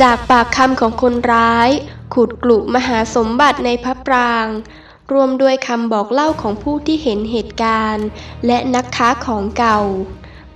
จากปากคำของคนร้าย ขุดกลุ่มหาสมบัติในพระปราง รวมด้วยคำบอกเล่าของผู้ที่เห็นเหตุการณ์ และนักค้าของเก่า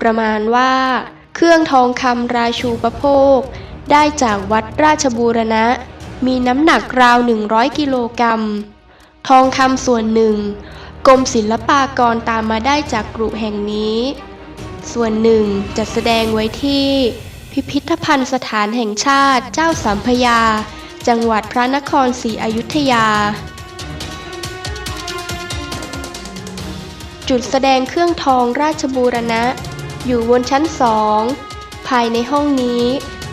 ประมาณว่า เครื่องทองคำราชูประโภค ได้จากวัดราชบูรณะ มีน้ำหนักราว 100 กิโลกรัม ทองคำส่วนหนึ่งกรมศิลปากรตามมาได้จากกรุแห่งนี้ ส่วนหนึ่งจะแสดงไว้ที่ พิพิธภัณฑ์สถานแห่งชาติเจ้าสัมพยา จังหวัดพระนครศรีอยุธยา จุดแสดงเครื่องทองราชบูรณะ อยู่บนชั้นสอง ภายในห้องนี้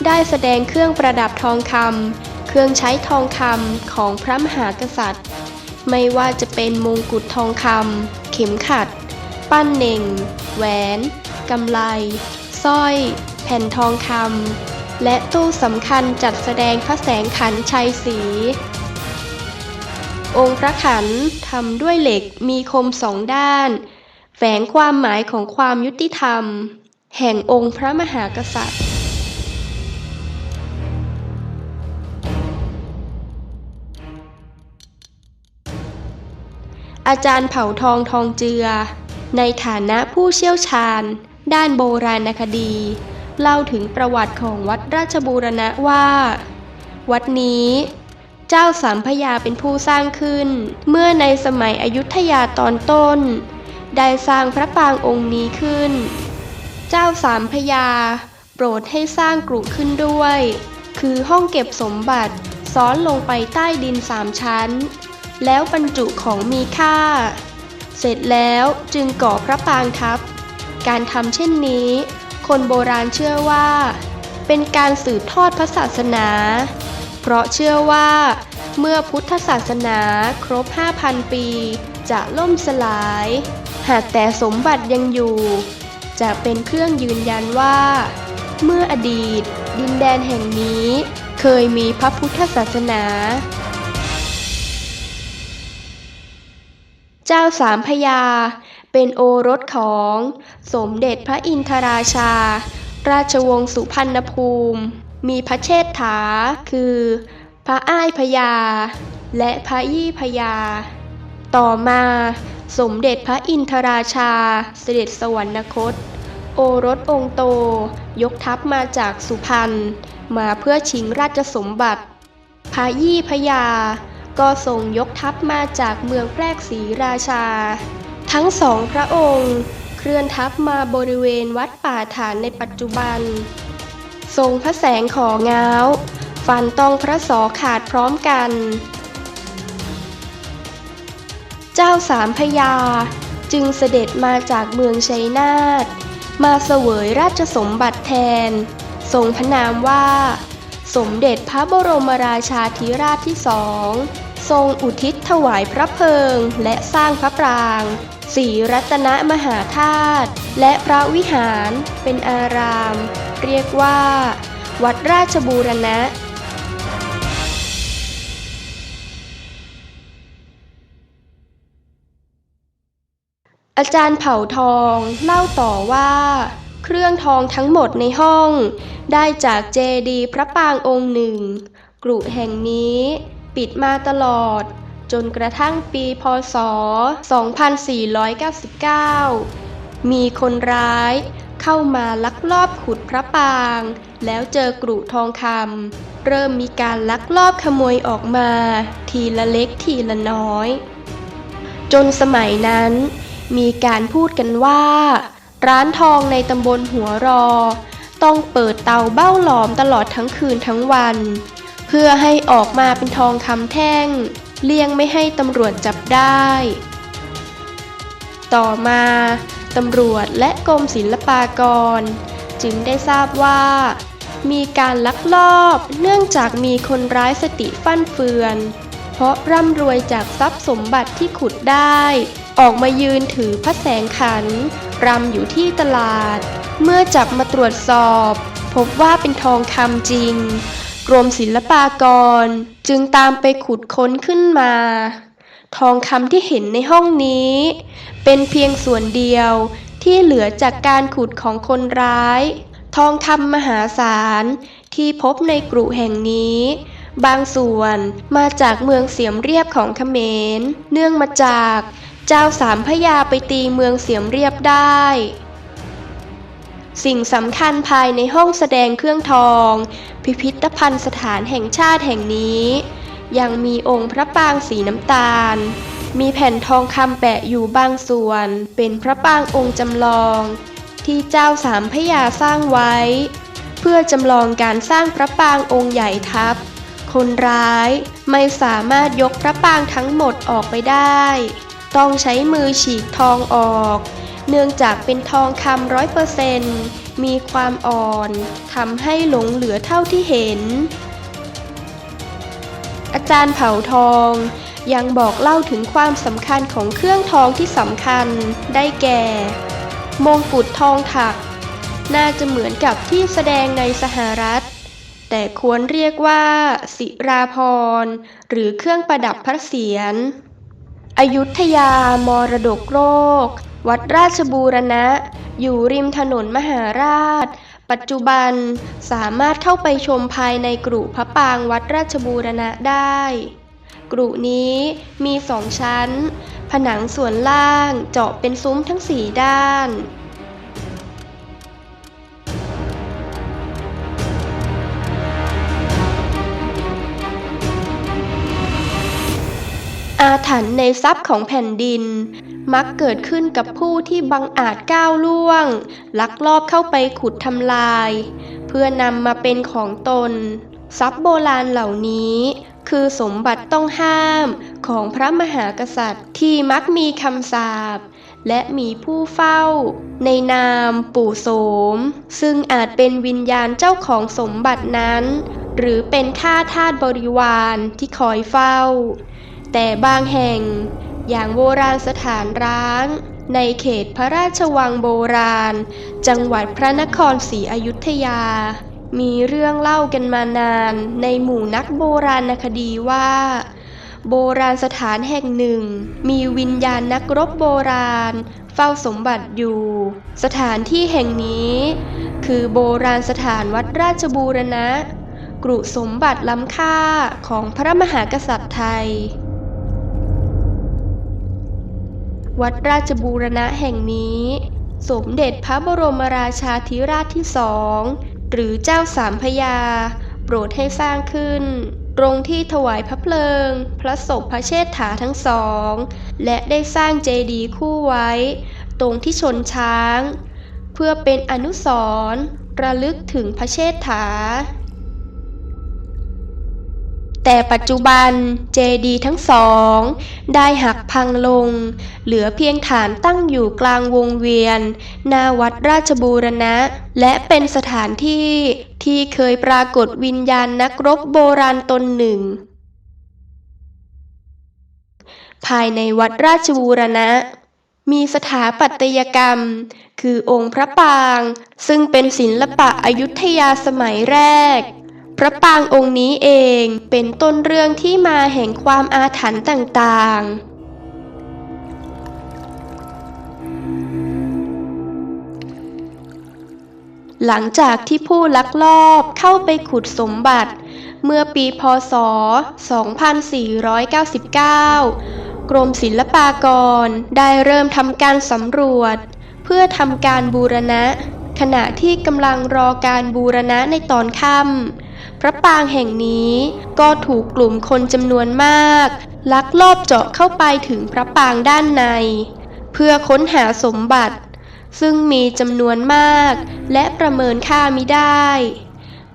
ได้แสดงเครื่องประดับทองคำเครื่องใช้ทองคำของพระมหากษัตริย์ ไม่ว่าจะเป็นมงกุฎทองคำเข็มขัด ปั้นเน่ง แหวน กำไลสร้อย แผ่นทองคำและตู้สำคัญจัดแสดงพระแสงขันชัยศรีองค์พระขันทำด้วยเหล็กมีคมสองด้าน แฝงความหมายของความยุติธรรม แห่งองค์พระมหากษัตริย์อาจารย์เผ่าทองทองเจือ ในฐานะผู้เชี่ยวชาญ ด้านโบราณคดี เล่าถึงประวัติของวัดราชบูรณะว่า วัดนี้ เจ้าสามพยาเป็นผู้สร้างขึ้น เมื่อในสมัยอยุธยาตอนต้น ได้สร้างพระปรางองค์นี้ขึ้น เจ้าสามพยา โปรดให้สร้างกรุขึ้นด้วย คือห้องเก็บสมบัติซ้อนลงไปใต้ดินสามชั้น แล้วบรรจุของมีค่า เสร็จแล้วจึงก่อพระปรางทับ การทำเช่นนี้ คนโบราณเชื่อว่า เป็นการสืบทอดพระศาสนา เพราะเชื่อว่า เมื่อพุทธศาสนาครบ 5,000 ปี จะล่มสลาย หากแต่สมบัติยังอยู่ จะเป็นเครื่องยืนยันว่า เมื่ออดีต ดินแดนแห่งนี้ เคยมีพระพุทธศาสนา เจ้าสามพยา เป็นโอรสของ สมเด็จพระอินทราชา ราชวงศ์สุพรรณภูมิ มีพระเชษฐา คือ พระอ้ายพญาและพระยี่พญาต่อมา สมเด็จพระอินทราชา เสด็จสวรรคต โอรสองค์โต ยกทัพมาจากสุพรรณ มาเพื่อชิงราชสมบัติ พระยี่พญาก็ทรงยกทัพมาจากเมืองแพรกศรีราชา ทั้งสองพระองค์เคลื่อนทัพมาบริเวณวัดป่าฐานในปัจจุบัน ทรงพระแสงของ้าว ฟันต้องพระศอขาดพร้อมกัน เจ้าสามพยาจึงเสด็จมาจากเมืองชัยนาทมาเสวยราชสมบัติแทน ทรงพระนามว่า สมเด็จพระบรมราชาธิราชที่สองทรงอุทิศถวายพระเพลิงและสร้างพระปราง สีรัตนมหาธาตุและพระวิหารเป็นอาราม เรียกว่า วัดราชบูรณะอาจารย์เผ่าทองเล่าต่อว่า เครื่องทองทั้งหมดในห้อง ได้จากเจดีพระปางองค์หนึ่งกรุแห่งนี้ ปิดมาตลอด จนกระทั่งปีพศ 2499 มีคนร้ายเข้ามาลักลอบขุดพระปราง แล้วเจอกรุทองคำเริ่มมีการลักลอบขโมยออกมา ทีละเล็กทีละน้อย จนสมัยนั้น มีการพูดกันว่า ร้านทองในตำบลหัวรอ ต้องเปิดเตาเบ้าหลอมตลอดทั้งคืนทั้งวัน เพื่อให้ออกมาเป็นทองคำแท่ง เลี่ยงไม่ให้ตำรวจจับได้ ต่อมาตำรวจและกรมศิลปากร จึงได้ทราบว่า มีการลักลอบเนื่องจากมีคนร้ายสติฟั่นเฟือน เพราะร่ำรวยจากทรัพย์สมบัติที่ขุดได้ ออกมายืนถือพระแสงขันรำอยู่ที่ตลาด เมื่อจับมาตรวจสอบ พบว่าเป็นทองคำจริง กรมศิลปากร จึงตามไปขุดค้นขึ้นมา ทองคำที่เห็นในห้องนี้ เป็นเพียงส่วนเดียวที่เหลือจากการขุดของคนร้าย ทองคำมหาศาลที่พบในกรุแห่งนี้ บางส่วนมาจากเมืองเสียมเรียบของเขมร เนื่องมาจากเจ้าสามพยาไปตีเมืองเสียมเรียบได้ สิ่งสำคัญภายในห้องแสดงเครื่องทอง พิพิธภัณฑ์สถานแห่งชาติแห่งนี้ ยังมีองค์พระปางสีน้ำตาล มีแผ่นทองคำแปะอยู่บางส่วน เป็นพระปางองค์จำลอง ที่เจ้าสามพระยาสร้างไว้ เพื่อจำลองการสร้างพระปางองค์ใหญ่ทับ คนร้ายไม่สามารถยกพระปางทั้งหมดออกไปได้ ต้องใช้มือฉีกทองออก เนื่องจากเป็นทองคำร้อยเปอร์เซนต์มีความอ่อนทำให้หลงเหลือเท่าที่เห็น อาจารย์เผาทองยังบอกเล่าถึงความสำคัญของเครื่องทองที่สำคัญได้แก่ มงกุฎทองถัก น่าจะเหมือนกับที่แสดงในสหรัฐ แต่ควรเรียกว่าศิราพรหรือเครื่องประดับพระเศียรอยุธยามรดกโลก วัดราชบูรณะ อยู่ริมถนนมหาราช ปัจจุบันสามารถเข้าไปชมภายในกรุพระปางวัดราชบูรณะได้ กรุนี้มีสองชั้น ผนังส่วนล่างเจาะเป็นซุ้มทั้งสี่ด้าน อาถรรพ์ในทรัพย์ของแผ่นดิน มักเกิดขึ้นกับผู้ที่บังอาจก้าวล่วง ลักลอบเข้าไปขุดทำลาย เพื่อนำมาเป็นของตน ทรัพย์โบราณเหล่านี้ คือสมบัติต้องห้ามของพระมหากษัตริย์ที่มักมีคำสาปและมีผู้เฝ้า ในนามปู่โสม ซึ่งอาจเป็นวิญญาณเจ้าของสมบัตินั้น หรือเป็นข้าทาสบริวารที่คอยเฝ้า แต่บางแห่งอย่างโบราณสถานร้าง ในเขตพระราชวังโบราณ จังหวัดพระนครศรีอยุธยา มีเรื่องเล่ากันมานานในหมู่นักโบราณคดีว่า โบราณสถานแห่งหนึ่ง มีวิญญาณนักรบโบราณ เฝ้าสมบัติอยู่ สถานที่แห่งนี้ คือโบราณสถานวัดราชบูรณะกรุสมบัติล้ำค่าของพระมหากษัตริย์ไทย วัดราชบูรณะแห่งนี้ สมเด็จพระบรมราชาธิราชที่สอง หรือเจ้าสามพยา โปรดให้สร้างขึ้น ตรงที่ถวายพระเพลิง พระศพพระเชษฐาทั้งสอง และได้สร้างเจดีย์คู่ไว้ ตรงที่ชนช้าง เพื่อเป็นอนุสรณ์ระลึกถึงพระเชษฐา แต่ปัจจุบันเจดีย์ทั้งสอง ได้หักพังลง เหลือเพียงฐานตั้งอยู่กลางวงเวียนหน้าวัดราชบูรณะ และเป็นสถานที่ที่เคยปรากฏวิญญาณนักรบโบราณตนหนึ่ง ภายในวัดราชบูรณะมีสถาปัตยกรรม คือองค์พระปาง ซึ่งเป็นศิลปะอยุธยาสมัยแรก พระปางองค์นี้เองเป็นต้นเรื่องที่มาแห่งความอาถรรพ์ต่างๆหลังจากที่ผู้ลักลอบเข้าไปขุดสมบัติ เมื่อปีพศ 2499 กรมศิลปากรได้เริ่มทำการสำรวจ เพื่อทำการบูรณะ ขณะที่กำลังรอการบูรณะในตอนค่ำ พระปางแห่งนี้ก็ถูกกลุ่มคนจำนวนมาก ลักลอบเจาะเข้าไปถึงพระปางด้านใน เพื่อค้นหาสมบัติ ซึ่งมีจำนวนมากและประเมินค่ามิได้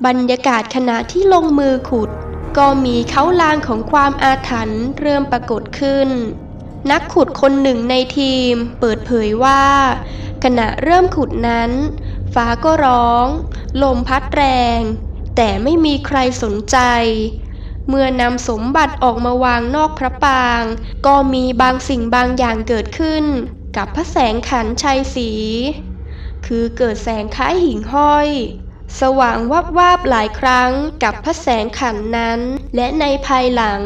บรรยากาศขณะที่ลงมือขุด ก็มีเขาลางของความอาถรรพ์เริ่มปรากฏขึ้น นักขุดคนหนึ่งในทีมเปิดเผยว่า ขณะเริ่มขุดนั้น ฟ้าก็ร้อง ลมพัดแรง แต่ไม่มีใครสนใจ เมื่อนำสมบัติออกมาวางนอกพระปาง ก็มีบางสิ่งบางอย่างเกิดขึ้น กับพระแสงขันชัยสี คือเกิดแสงคล้ายหิ่งห้อย สว่างวับวาบหลายครั้งกับพระแสงขันนั้น และในภายหลัง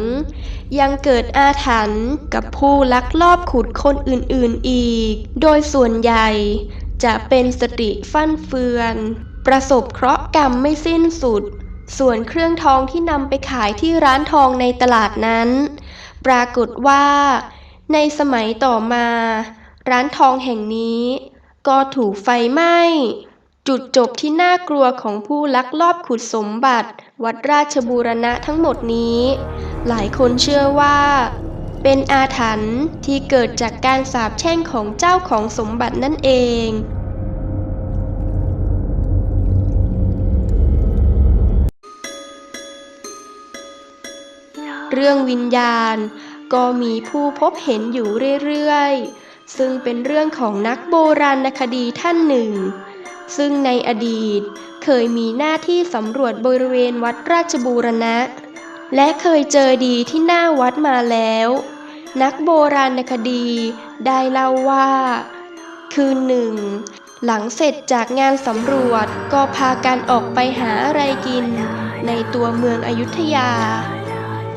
ยังเกิดอาถรรพ์กับผู้ลักลอบขุดคนอื่นๆอีก โดยส่วนใหญ่จะเป็นสติฟั่นเฟือน ประสบเคราะห์กรรมไม่สิ้นสุด ส่วนเครื่องทองที่นำไปขายที่ร้านทองในตลาดนั้น ปรากฏว่า ในสมัยต่อมา ร้านทองแห่งนี้ ก็ถูกไฟไหม้ จุดจบที่น่ากลัวของผู้ลักลอบขุดสมบัติ วัดราชบูรณะทั้งหมดนี้ หลายคนเชื่อว่าเป็นอาถรรพ์ที่เกิดจากการสาปแช่งของเจ้าของสมบัตินั่นเอง เรื่องวิญญาณ ก็มีผู้พบเห็นอยู่เรื่อยๆ ซึ่งเป็นเรื่องของนักโบราณคดีท่านหนึ่ง ซึ่งในอดีตเคยมีหน้าที่สำรวจบริเวณวัดราชบูรณะ และเคยเจอดีที่หน้าวัดมาแล้ว นักโบราณคดีได้เล่าว่า คืนหนึ่งหลังเสร็จจากงานสำรวจก็พากันออกไปหาอะไรกิน ในตัวเมืองอยุธยา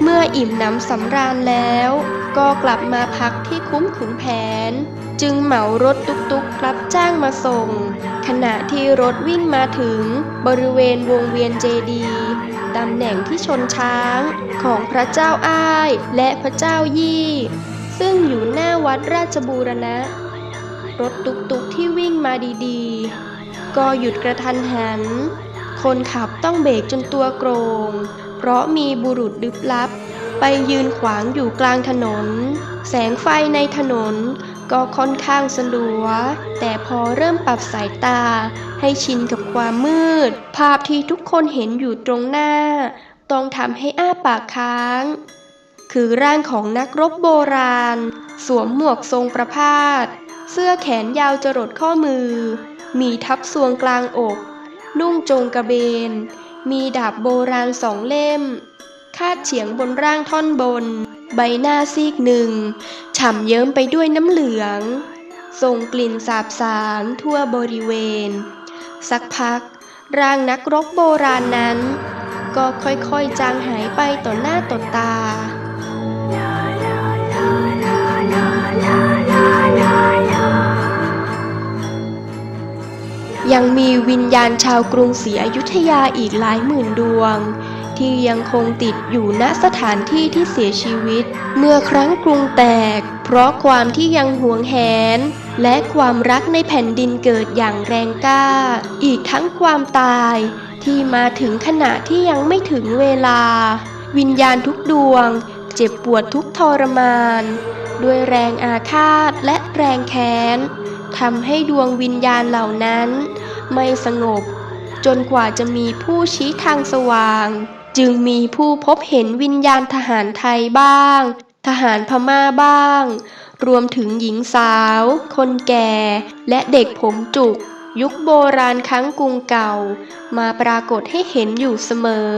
เมื่ออิ่มหนำสำราญแล้ว ก็กลับมาพักที่คุ้มขุนแผน จึงเหมารถตุกๆรับจ้างมาส่ง ขณะที่รถวิ่งมาถึงบริเวณวงเวียนเจดีตำแหน่งที่ชนช้างของพระเจ้าอ้ายและพระเจ้ายี่ ซึ่งอยู่หน้าวัดราชบูรณะ รถตุกๆที่วิ่งมาดีๆ ก็หยุดกระทันหัน คนขับต้องเบรกจนตัวโกรง เพราะมีบุรุษดึบลับ ไปยืนขวางอยู่กลางถนน แสงไฟในถนนก็ค่อนข้างสลัว แต่พอเริ่มปรับสายตา ให้ชินกับความมืด ภาพที่ทุกคนเห็นอยู่ตรงหน้า ต้องทำให้อ้าปากค้าง คือร่างของนักรบโบราณ สวมหมวกทรงประพาส เสื้อแขนยาวจรดข้อมือ มีทับทรวงกลางอก นุ่งจงกระเบน มีดาบโบราณสองเล่ม คาดเฉียงบนร่างท่อนบน ใบหน้าซีกหนึ่ง ฉ่ำเยิ้มไปด้วยน้ำเหลือง ส่งกลิ่นสาบสารทั่วบริเวณ สักพัก ร่างนักรบโบราณนั้น ก็ค่อยๆจางหายไปต่อหน้าต่อตา ยังมีวิญญาณชาวกรุงศรีอยุธยาอีกหลายหมื่นดวง ที่ยังคงติดอยู่ณสถานที่ที่เสียชีวิต เมื่อครั้งกรุงแตก เพราะความที่ยังหวงแหน และความรักในแผ่นดินเกิดอย่างแรงกล้า อีกทั้งความตายที่มาถึงขณะที่ยังไม่ถึงเวลา วิญญาณทุกดวง เจ็บปวดทุกทรมาน ด้วยแรงอาฆาตและแรงแค้น ทำให้ดวงวิญญาณเหล่านั้น ไม่สงบ จนกว่าจะมีผู้ชี้ทางสว่าง จึงมีผู้พบเห็นวิญญาณทหารไทยบ้าง ทหารพม่าบ้าง รวมถึงหญิงสาว คนแก่ และเด็กผมจุก ยุคโบราณครั้งกรุงเก่า มาปรากฏให้เห็นอยู่เสมอ